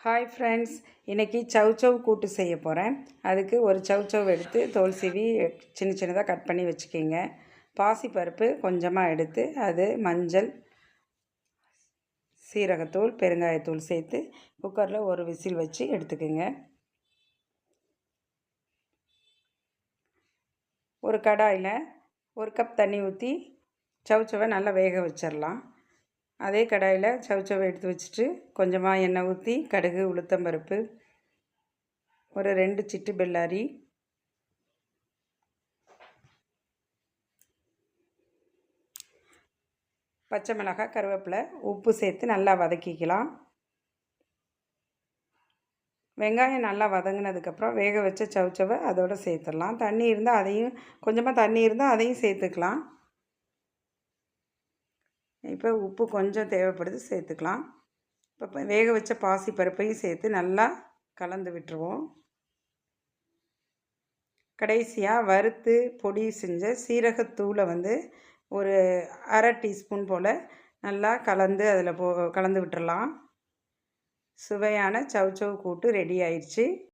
Hi friends இன்றைக்கி சவ் கூட்டு செய்ய போகிறேன் அதுக்கு ஒரு சவ் எடுத்து தோல் சீவி சின்ன சின்னதாக கட் பண்ணி வச்சுக்கிங்க. பாசிப்பருப்பு கொஞ்சமாக எடுத்து அது மஞ்சள் சீரகத்தூள் பெருங்காயத்தூள் சேர்த்து குக்கரில் ஒரு விசில் வச்சு எடுத்துக்கோங்க. ஒரு கடாயில் ஒரு கப் தண்ணி ஊற்றி சவுச்சவை நல்லா வேக வச்சிடலாம் அதே கடாயில் சவுச்சவை எடுத்து வச்சுட்டு கொஞ்சமாக எண்ணெய் ஊற்றி கடுகு உளுத்தம்பருப்பு ஒரு ரெண்டு சிட்டு பெல்லாரி பச்சை மிளகாய் கருவேப்பிலை உப்பு சேர்த்து நல்லா வதக்கிக்கலாம். வெங்காயம் நல்லா வதங்கினதுக்கப்புறம் வேக வச்ச சவுச்சவை அதோடு சேர்த்துடலாம். தண்ணி இருந்தால் அதையும் கொஞ்சமாக தண்ணி இருந்தால் அதையும் சேர்த்துக்கலாம். இப்போ உப்பு கொஞ்சம் தேவைப்படுது சேர்த்துக்கலாம். இப்போ வேக வச்ச பாசி பருப்பையும் சேர்த்து நல்லா கலந்து விட்டுருவோம். கடைசியாக வறுத்து பொடி செஞ்ச சீரகத்தூளை வந்து ஒரு அரை டீஸ்பூன் போல் நல்லா கலந்து அதில் போ கலந்து விட்டுடலாம் சுவையான சவ் சவ் கூட்டு ரெடி ஆயிடுச்சு.